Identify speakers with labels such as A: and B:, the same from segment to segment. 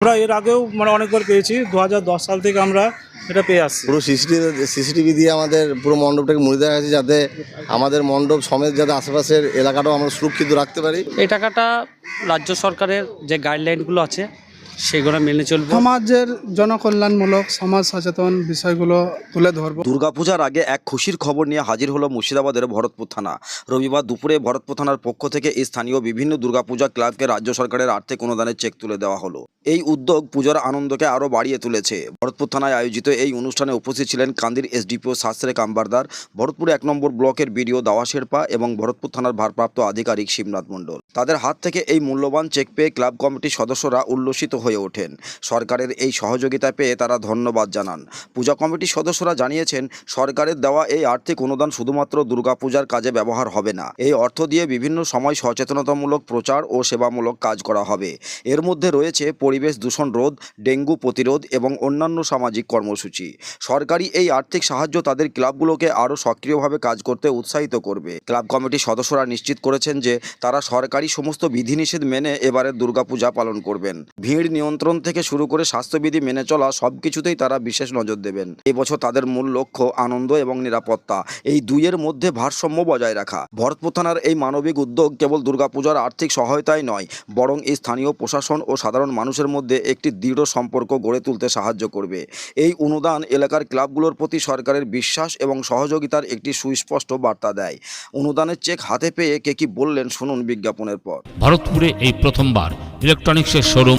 A: আমরা এর আগেও মানে অনেকবার পেয়েছি দু হাজার দশ সাল থেকে আমরা এটা পেয়ে আসছি।
B: পুরো সিসিটিভি সিসিটিভি দিয়ে আমাদের পুরো মণ্ডপটাকে মুড়ে দেওয়া হয়েছে যাতে আমাদের মণ্ডপ সমেত যাতে আশেপাশের এলাকাটাও আমরা সুরক্ষিত রাখতে পারি।
C: এই টাকাটা রাজ্য সরকারের যে গাইডলাইনগুলো আছে সেগুলো মেনে চলবো।
D: সমাজের জনকল্যাণমূলক সমাজ সচেতন বিষয়গুলো তুলে ধরবো।
E: দুর্গাপূজার আগে এক খুশির খবর নিয়ে হাজির হলো মুর্শিদাবাদের ভরতপুর থানা। রবিবার দুপুরে ভরতপুর থানার পক্ষ থেকে এই স্থানীয় বিভিন্ন দুর্গাপূজা ক্লাবকে রাজ্য সরকারের আর্থিক অনুদানের চেক তুলে দেওয়া হলো। এই উদ্যোগ পূজার আনন্দকে আরও বাড়িয়ে তুলেছে। ভরতপুর থানায় আয়োজিত এই অনুষ্ঠানে উপস্থিত ছিলেন কান্দির এসডিপিও শাস্ত্রে কাম্বারদার ভরতপুর এক নম্বর ব্লকের বিডিও দাওয়া শেরপা এবং ভরতপুর থানার ভারপ্রাপ্ত আধিকারিক শিবনাথ মণ্ডল। তাদের হাত থেকে এই মূল্যবান চেক পেয়ে ক্লাব কমিটির সদস্যরা উল্লসিত হয়ে ওঠেন। সরকারের এই সহযোগিতা পেয়ে তারা ধন্যবাদ জানান। পূজা কমিটির সদস্যরা জানিয়েছেন, সরকারের দেওয়া এই আর্থিক অনুদান শুধুমাত্র দুর্গাপূজার কাজে ব্যবহার হবে না। এই অর্থ দিয়ে বিভিন্ন সময় সচেতনতামূলক প্রচার ও সেবামূলক কাজ করা হবে। এর মধ্যে রয়েছে পরিবেশ দূষণ রোধ, ডেঙ্গু প্রতিরোধ এবং অন্যান্য সামাজিক কর্মসূচি। সরকারি এই আর্থিক সাহায্য তাদের ক্লাবগুলোকে আরও সক্রিয়ভাবে কাজ করতে উৎসাহিত করবে। ক্লাব কমিটির সদস্যরা নিশ্চিত করেছেন যে তারা সরকারি সমস্ত বিধিনিষেধ মেনে এবারের দুর্গাপূজা পালন করবেন। ভিড় নিয়ন্ত্রণ থেকে শুরু করে স্বাস্থ্যবিধি মেনে চলা সব কিছুতেই তারা বিশেষ নজর দেবেন। এবছর তাদের মূল লক্ষ্য আনন্দ এবং নিরাপত্তা। এই দুইয়ের মধ্যে ভারসাম্য বজায় রাখা। ভরতপুর থানার এই মানবিক উদ্যোগ কেবল দুর্গাপূজার আর্থিক সহায়তাই নয়, বরং এই স্থানীয় প্রশাসন ও সাধারণ মানুষের মধ্যে একটি দৃঢ় সম্পর্ক গড়ে তুলতে সাহায্য করবে। এই অনুদান এলাকার ক্লাবগুলোর প্রতি সরকারের বিশ্বাস এবং সহযোগিতার একটি সুস্পষ্ট বার্তা দেয়। অনুদানের চেক হাতে পেয়ে কে কি বললেন শুনুন বিজ্ঞাপনের পর।
F: ভারতপুরে এই প্রথমবার ইলেকট্রনিক্সের শোরুম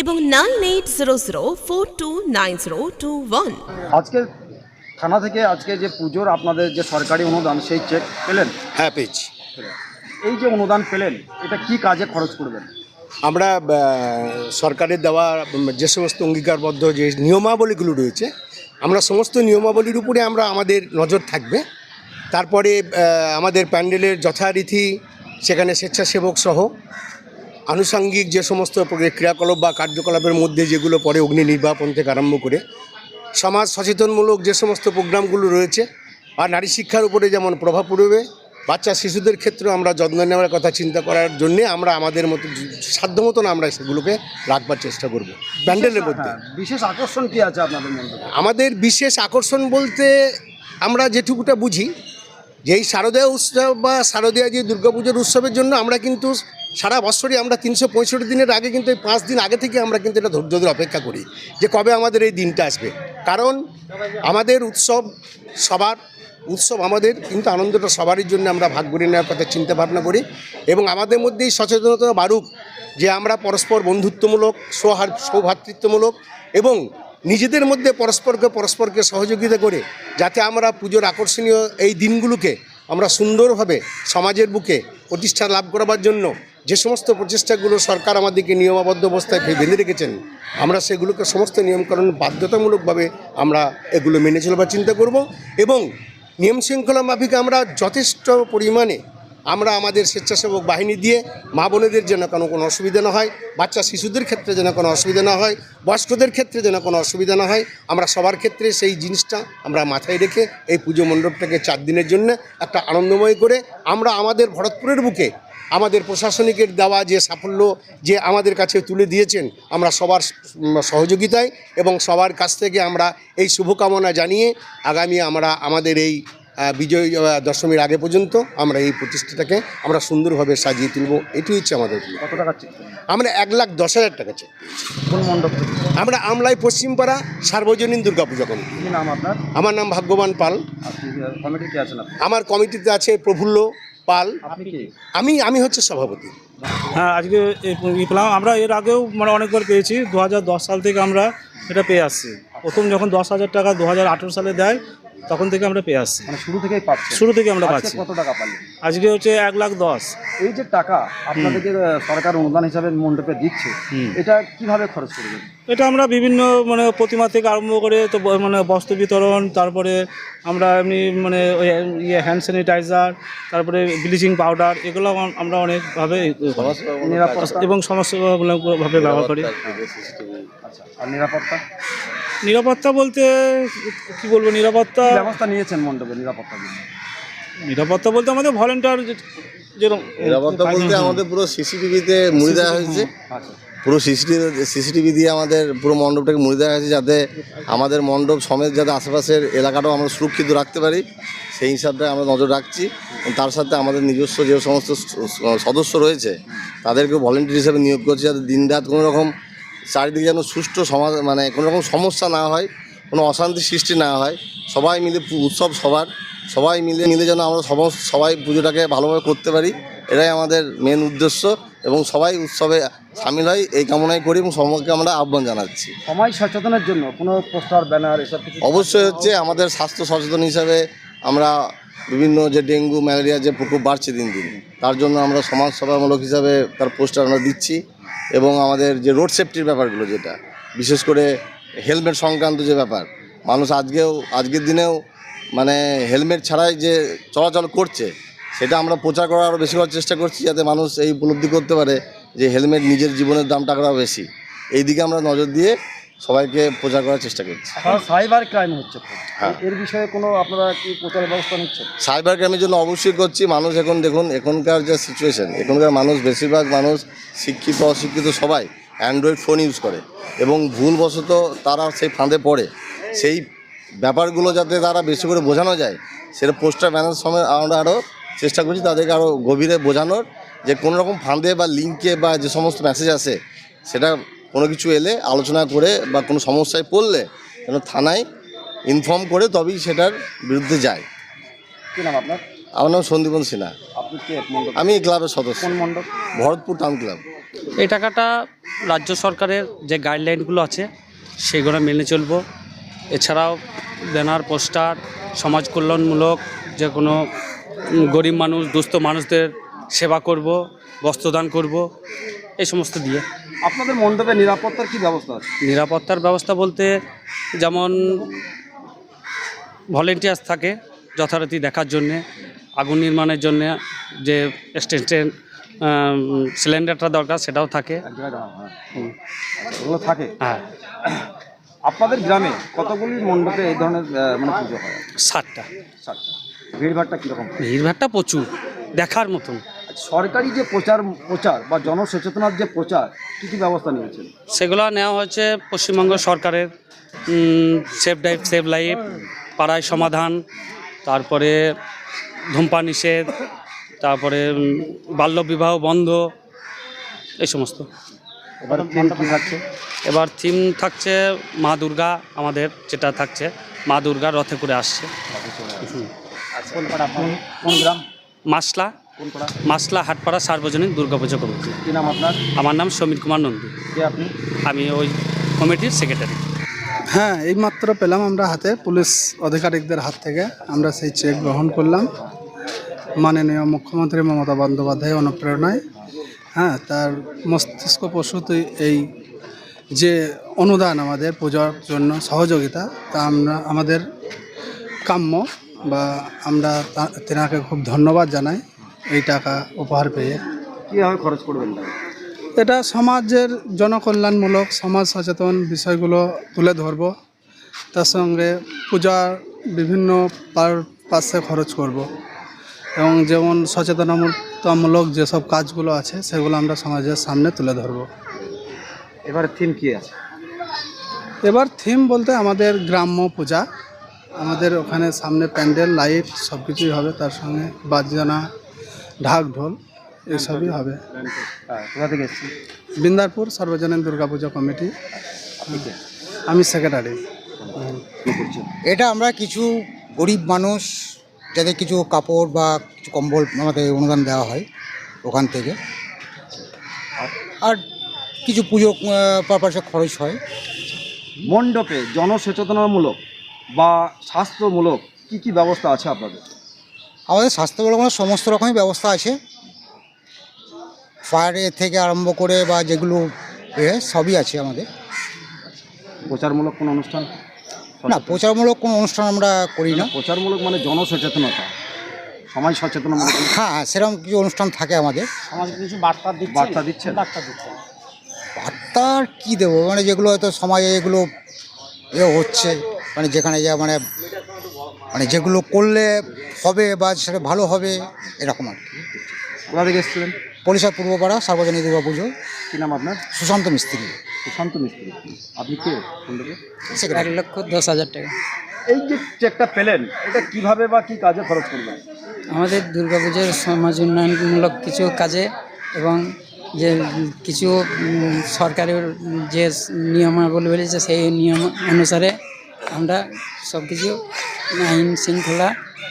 G: এবং nine eight zero zero four two nine zero two one.
H: আজকে থানা থেকে আজকে যে পুজোর আপনাদের যে সরকারি অনুদান সেই চেক পেলেন?
I: হ্যাঁ পেয়েছি।
H: এই যে অনুদান পেলেন এটা কি কাজে খরচ করবেন?
I: আমরা সরকারের দেওয়া যে সমস্ত অঙ্গীকারবদ্ধ যে নিয়মাবলীগুলো রয়েছে আমরা সমস্ত নিয়মাবলীর উপরে আমরা আমাদের নজর থাকবে। তারপরে আমাদের প্যান্ডেলের যথারীতি সেখানে স্বেচ্ছাসেবক সহ আনুষঙ্গিক যে সমস্ত ক্রিয়াকলাপ বা কার্যকলাপের মধ্যে যেগুলো পরে অগ্নি নির্বাপন থেকে আরম্ভ করে সমাজ সচেতনমূলক যে সমস্ত প্রোগ্রামগুলো রয়েছে আর নারী শিক্ষার উপরে যেমন প্রভাব পড়বে বাচ্চা শিশুদের ক্ষেত্রে আমরা যত্ন নেওয়ার কথা চিন্তা করার জন্যে আমরা আমাদের মতো সাধ্য মতন আমরা সেগুলোকে রাখবার চেষ্টা করব প্যান্ডেলের মধ্যে।
H: হ্যাঁ, বিশেষ আকর্ষণ কি আছে আপনাদের মধ্যে?
I: আমাদের বিশেষ আকর্ষণ বলতে আমরা যেটুকুটা বুঝি যে এই শারদীয় উৎসব বা শারদীয় যে দুর্গাপুজোর উৎসবের জন্য আমরা কিন্তু সারা বছরই আমরা তিনশো পঁয়ষট্টি দিনের আগে কিন্তু এই পাঁচ দিন আগে থেকে আমরা কিন্তু এটা ধৈর্য ধরে অপেক্ষা করি যে কবে আমাদের এই দিনটা আসবে। কারণ আমাদের উৎসব সবার, উৎসব আমাদের, কিন্তু আনন্দটা সবারই জন্য আমরা ভাগ করে নেওয়ার কথা চিন্তা ভাবনা করি এবং আমাদের মধ্যেই সচেতনতা বাড়ুক যে আমরা পরস্পর বন্ধুত্বমূলক, সৌহার সৌভ্রাতৃত্বমূলক এবং নিজেদের মধ্যে পরস্পরকে পরস্পরকে সহযোগিতা করে যাতে আমরা পুজোর আকর্ষণীয় এই দিনগুলোকে আমরা সুন্দরভাবে সমাজের বুকে প্রতিষ্ঠা লাভ করবার জন্য যে সমস্ত প্রচেষ্টাগুলো সরকার আমাদেরকে নিয়মাবদ্ধ অবস্থায় বেঁধে রেখেছেন, আমরা সেগুলোকে সমস্ত নিয়মকরণ বাধ্যতামূলকভাবে আমরা এগুলো মেনে চলবার চিন্তা করব এবং নিয়ম শৃঙ্খলা মাফিক আমরা যথেষ্ট পরিমাণে আমরা আমাদের স্বেচ্ছাসেবক বাহিনী দিয়ে মা বোনেদের যেন কোনো কোনো অসুবিধা না হয়, বাচ্চা শিশুদের ক্ষেত্রে যেন কোনো অসুবিধা না হয়, বয়স্কদের ক্ষেত্রে যেন কোনো অসুবিধা না হয়, আমরা সবার ক্ষেত্রে সেই জিনিসটা আমরা মাথায় রেখে এই পুজো মণ্ডপটাকে চার দিনের জন্য একটা আনন্দময় করে আমরা আমাদের ভরতপুরের বুকে আমাদের প্রশাসনিকের দেওয়া যে সাফল্য যে আমাদের কাছে তুলে দিয়েছেন, আমরা সবার সহযোগিতায় এবং সবার কাছ থেকে আমরা এই শুভকামনা জানিয়ে আগামী আমরা আমাদের এই বিজয় দশমীর আগে পর্যন্ত আমরা এই প্রতিষ্ঠাটাকে আমরা সুন্দরভাবে সাজিয়ে তুলব। এটি হচ্ছে আমাদের
H: কত টাকা চেক
I: আমরা এক লাখ দশ হাজার টাকা চাই
H: কোন মণ্ডপ
I: আমরা আমলাই পশ্চিমপাড়া সার্বজনীন দুর্গাপূজা কমিটি
H: কি নাম আপনার?
I: আমার নাম ভাগ্যবান পাল।
H: আপনি কমিটি কি আছেন আপনি?
I: আমার কমিটিতে আছে প্রফুল্ল পাল।
H: আপনি কি?
I: আমি আমি হচ্ছে সভাপতি।
A: হ্যাঁ আজকে পেলাম আমরা এর আগেও মানে অনেকবার পেয়েছি। দু হাজার দশ সাল থেকে আমরা এটা পেয়ে আসছি। প্রথম যখন দশ হাজার টাকা দু হাজার আঠেরো সালে দেয় তখন থেকে আমরা পেয়ে আসছি।
H: মানে শুরু থেকেই পাচ্ছেন।
A: শুরু থেকে আমরা পাচ্ছি।
H: কত টাকা পাচ্ছেন
A: আজকে হচ্ছে এক লাখ দশ।
J: এই যে টাকা আপনাদেরকে সরকার অনুদান হিসাবে মণ্ডপে দিচ্ছে এটা কীভাবে খরচ করবেন?
A: এটা আমরা বিভিন্ন মানে প্রতিমা থেকে আরম্ভ করে তো মানে বস্ত্র বিতরণ তারপরে আমরা এমনি মানে ওই ইয়ে হ্যান্ড স্যানিটাইজার তারপরে ব্লিচিং পাউডার এগুলো আমরা অনেকভাবে এবং সমস্তভাবে ব্যবহার করি।
J: আচ্ছা আর নিরাপত্তা?
A: নিরাপত্তা বলতে কি বলব নিরাপত্তা
J: ব্যবস্থা নিয়েছেন মণ্ডপে নিরাপত্তার জন্য
A: নিরাপত্তা বলতে আমাদের ভলেন্টিয়ার যেরকম
B: নিরাপত্তা বলতে আমাদের পুরো সিসিটিভিতে মুড়ি দেওয়া হয়েছে।
J: আচ্ছা।
B: পুরো সিসিটিভি সিসিটিভি দিয়ে আমাদের পুরো মণ্ডপটাকে মুড়ি দেওয়া হয়েছে যাতে আমাদের মণ্ডপ সমেত যাতে আশেপাশের এলাকাটাও আমরা সুরক্ষিত রাখতে পারি। সেই হিসাবটা আমরা নজর রাখছি। তার সাথে আমাদের নিজস্ব যে সমস্ত সদস্য রয়েছে তাদেরকে ভলেন্টিয়ার হিসেবে নিয়োগ করছি যাতে দিনরাত কোনো রকম চারিদিকে যেন সুষ্ঠু সমাজ মানে কোনো রকম সমস্যা না হয় কোনো অশান্তি সৃষ্টি না হয় সবাই মিলে উৎসব সবার সবাই মিলে মিলে যেন আমরা সমস্ত সবাই পুজোটাকে ভালোভাবে করতে পারি এটাই আমাদের মেন উদ্দেশ্য এবং সবাই উৎসবে সামিল হয় এই কামনাই করি এবং সবাইকে আমরা আহ্বান জানাচ্ছি।
J: সমাজ সচেতনের জন্য কোনো পোস্টার ব্যানার এসব কিছু
B: অবশ্যই হচ্ছে আমাদের স্বাস্থ্য সচেতন হিসাবে আমরা বিভিন্ন যে ডেঙ্গু, ম্যালেরিয়া যে প্রকোপ বাড়ছে দিন দিন, তার জন্য আমরা সমাজসেবামূলক হিসাবে তার পোস্টার আমরা দিচ্ছি এবং আমাদের যে রোড সেফটির ব্যাপারগুলো যেটা, বিশেষ করে হেলমেট সংক্রান্ত যে ব্যাপার, মানুষ আজকেও, আজকের দিনেও মানে হেলমেট ছাড়াই যে চলাচল করছে, সেটা আমরা প্রচার করার আরও বেশি করার চেষ্টা করছি যাতে মানুষ এই উপলব্ধি করতে পারে যে হেলমেট নিজের জীবনের দামটা টাকাটাও বেশি। এই দিকে আমরা নজর দিয়ে সবাইকে প্রচার করার চেষ্টা করছি।
J: সাইবার ক্রাইম হচ্ছে
B: হ্যাঁ।
J: এর বিষয়ে কোনো আপনারা কি প্রচার ব্যবস্থা নিচ্ছেন?
B: সাইবার ক্রাইমের জন্য অবশ্যই করছি। মানুষ এখন দেখুন এখনকার যে সিচুয়েশন এখনকার মানুষ বেশিরভাগ মানুষ শিক্ষিত অশিক্ষিত সবাই অ্যান্ড্রয়েড ফোন ইউজ করে। এবং ভুলবশত তারা সেই ফাঁদে পড়ে। সেই ব্যাপারগুলো যাতে তারা বেশি করে বোঝানো যায় সেটা পোস্টার ব্যানার সময় আমরা আরও চেষ্টা করছি তাদেরকে আরও গভীরে বোঝানোর। যে কোনো রকম ফাঁদে বা লিঙ্কে বা যে সমস্ত মেসেজ আসে সেটা কোনো কিছু এলে আলোচনা করে বা কোনো সমস্যায় পড়লে যেন থানায় ইনফর্ম করে তবেই সেটার বিরুদ্ধে যায়।
J: কি নাম আপনার?
B: আমার নাম সন্দীপন সিনহা।
J: আপনি কে? মণ্ডপ?
B: আমি এই ক্লাবের সদস্য।
J: কোন মণ্ডপ?
B: Bharatpur town club.
K: এই টাকাটা রাজ্য সরকারের যে গাইডলাইনগুলো আছে সেগুলো মেনে চলবো। এছাড়াও ব্যানার পোস্টার সমাজ কল্যাণমূলক যে কোনো গরিব মানুষ দুস্থ মানুষদের সেবা করব বস্ত্রদান করব। এই সমস্ত দিয়ে।
J: আপনাদের মণ্ডপে নিরাপত্তার কি ব্যবস্থা আছে?
K: নিরাপত্তার ব্যবস্থা বলতে যেমন ভলেন্টিয়ার্স থাকে যথারীতি দেখার জন্যে আগুন নির্মাণের জন্যে যে এক্সটেনশন সিলিন্ডারটা দরকার সেটাও থাকে।
J: হ্যাঁ। থাকে।
K: হ্যাঁ।
J: আপনাদের গ্রামে কতগুলি মণ্ডপে এই ধরনের মানে পুজো হয়?
K: ষাটটা।
J: ষাটটা। ভিড়ভাড়টা কীরকম?
K: ভিড়ভাড়টা প্রচুর। দেখার মতন।
J: সরকারি যে প্রচার প্রচার বা জনসচেতনার যে প্রচার কী কী ব্যবস্থা নিয়েছেন?
K: সেগুলো নেওয়া হয়েছে পশ্চিমবঙ্গ সরকারের সেফ লাইফ সেভ লাইফ পাড়ায় সমাধান তারপরে ধূমপান নিষেধ তারপরে বাল্যবিবাহ বন্ধ এই সমস্ত।
J: এবার থিম কী থাকছে?
K: এবার থিম থাকছে মা দুর্গা আমাদের যেটা থাকছে মা দুর্গা রথে করে আসছে।
J: কোন গ্রাম?
K: মাসলা। মাসলা হাটপাড়া সার্বজনীন দুর্গাপুজো কমিটি।
J: কী নাম আপনার?
K: আমার নাম সমীর কুমার নন্দী।
J: কে আপনি?
K: আমি ওই কমিটির সেক্রেটারি
H: হ্যাঁ এইমাত্র পেলাম আমরা হাতে পুলিশ আধিকারিকদের হাত থেকে। আমরা সেই চেক গ্রহণ করলাম। মাননীয় মুখ্যমন্ত্রী মমতা বন্দ্যোপাধ্যায় অনুপ্রেরণায়। হ্যাঁ তার মস্তিষ্ক প্রসূত এই যে অনুদান আমাদের পূজার জন্য সহযোগিতা তা আমরা আমাদের কাম্য বা আমরা তা- তেনাকে খুব ধন্যবাদ জানাই। এই টাকা উপহার পেয়ে।
J: কীভাবে খরচ করবেন
H: এটা সমাজের জনকল্যাণমূলক সমাজ সচেতন বিষয়গুলো তুলে ধরব। তার সঙ্গে পূজার বিভিন্ন পার- পাশে খরচ করব। এবং যেমন সচেতনতামূলক যেসব কাজগুলো আছে সেগুলো আমরা সমাজের সামনে তুলে ধরব।
J: এবার থিম কী আছে?
H: এবার থিম বলতে আমাদের গ্রাম্য পূজা। আমাদের ওখানে সামনে প্যান্ডেল লাইট সব কিছুই হবে তার সঙ্গে বাজনা ঢাক ঢোল এসবই হবে।
J: হ্যাঁ কোথা থেকে এসেছি
H: বিন্দারপুর সর্বজনীন দুর্গাপূজা কমিটি। আমি সেক্রেটারি।
L: এটা আমরা কিছু গরিব মানুষ যাদের কিছু কাপড় বা কিছু কম্বল আমাদের অনুদান দেওয়া হয় ওখান থেকে। আর কিছু পুজো পারপাসে খরচ হয়।
J: মণ্ডপে জনসচেতনামূলক বা স্বাস্থ্যমূলক কি কি ব্যবস্থা আছে আপনাদের?
L: আমাদের স্বাস্থ্য বলতে সমস্ত রকমই ব্যবস্থা আছে। ফায়ারের থেকে আরম্ভ করে বা যেগুলো এ সবই আছে আমাদের।
H: প্রচারমূলক কোনো অনুষ্ঠান?
L: না প্রচারমূলক কোনো অনুষ্ঠান আমরা করি না।
H: প্রচারমূলক মানে জনসচেতনতা। সমাজ সচেতনমূলক কোনো
L: হ্যাঁ সেরকম কিছু অনুষ্ঠান থাকে আমাদের।
C: কিছু বার্তা দিচ্ছে
H: বার্তা
C: বার্তা দিচ্ছে
L: কী দেবো? মানে যেগুলো হয়তো সমাজে এগুলো এ হচ্ছে মানে যেখানে যা মানে মানে যেগুলো করলে হবে বা সেটা ভালো হবে এরকম আর কি।
H: কোথা থেকে এসেছিলেন?
L: পরিষদ পূর্বপাড়া সার্বজনীন দুর্গা পুজো।
H: কী নাম আপনার?
L: সুশান্ত মিস্ত্রি।
H: সুশান্ত মিস্ত্রি। আপনি কে?
L: সেক্রেটারি।
C: লক্ষ দশ হাজার টাকা।
H: এই যে চেকটা পেলেন এটা কীভাবে বা কি কাজে খরচ করবেন?
C: আমাদের দুর্গাপুজোর সমাজ উন্নয়নমূলক কিছু কাজে এবং যে কিছু সরকারের যে নিয়মাবলী বলেছে সেই নিয়ম অনুসারে আমরা সব কিছু আইন শৃঙ্খলা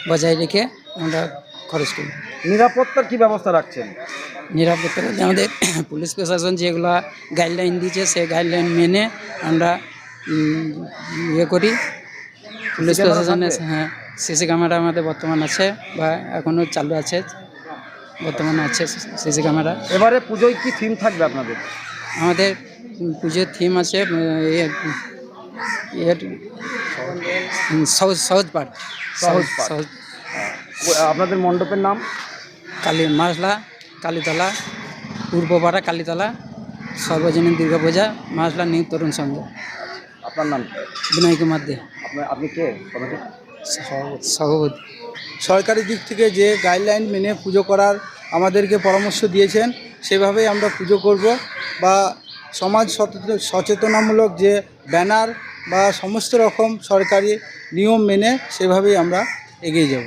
C: বজায় রেখে আমরা খরচ করি।
H: নিরাপত্তার কি ব্যবস্থা রাখছেন?
C: নিরাপত্তা বলতে আমাদের পুলিশ প্রশাসন যেগুলো গাইডলাইন দিয়েছে সেই গাইডলাইন মেনে আমরা ইয়ে করি। পুলিশ প্রশাসনের হ্যাঁ সিসি ক্যামেরা আমাদের বর্তমান আছে বা এখনও চালু আছে বর্তমানে আছে সিসি ক্যামেরা।
H: এবারে পুজোয় কি থিম থাকবে আপনাদের?
C: আমাদের পুজোর থিম আছে সহজ সহজ পাঠ।
H: সহজ পাঠ।
C: সহজ।
H: আপনাদের মণ্ডপের নাম?
C: কালী মাসলা কালীতলা পূর্বপাড়া কালীতলা সর্বজনীন দুর্গাপূজা মাসলা নিউ তরুণ সংঘ।
H: আপনার নাম?
C: বিনয় কুমার দে।
H: আপনি কে?
C: সভাপতি?
D: সরকারি দিক থেকে যে গাইডলাইন মেনে পুজো করার আমাদেরকে পরামর্শ দিয়েছেন সেভাবেই আমরা পুজো করব বা সমাজ সচেতনামূলক যে ব্যানার বা সমস্ত রকম সরকারি নিয়ম মেনে সেভাবেই আমরা এগিয়ে যাব।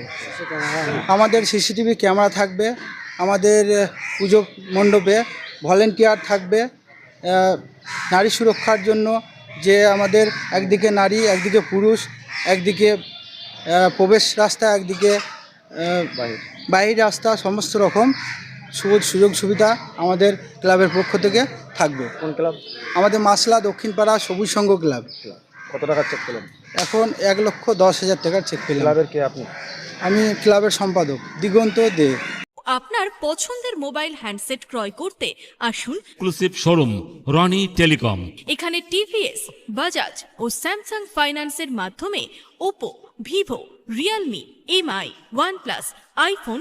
D: আমাদের সিসিটিভি ক্যামেরা থাকবে আমাদের পুজো মণ্ডপে ভলেন্টিয়ার থাকবে নারী সুরক্ষার জন্য যে আমাদের একদিকে নারী একদিকে পুরুষ একদিকে প্রবেশ রাস্তা একদিকে বাহির রাস্তা সমস্ত রকম সুযোগ সুযোগ সুবিধা আমাদের ক্লাবের পক্ষ থেকে থাকবে।
H: কোন ক্লাব?
D: আমাদের মাসলা দক্ষিণপাড়া সবুজ সংঘ ক্লাব।
H: কত টাকা চেক পেলেন?
D: এখন এক লক্ষ দশ হাজার টাকার চেক পেলাম।
H: ক্লাবের কে আপনি?
D: আমি ক্লাবের সম্পাদক দিগন্ত দে।
G: আপনার পছন্দের মোবাইল হ্যান্ডসেট ক্রয় করতে আসুন।
F: এক্সক্লুসিভ শোরুম রনি টেলিকম
G: এখানে টিভিএস বাজাজ ও স্যামসাং ফাইন্যান্সের মাধ্যমে Oppo Vivo Realme MI OnePlus iPhone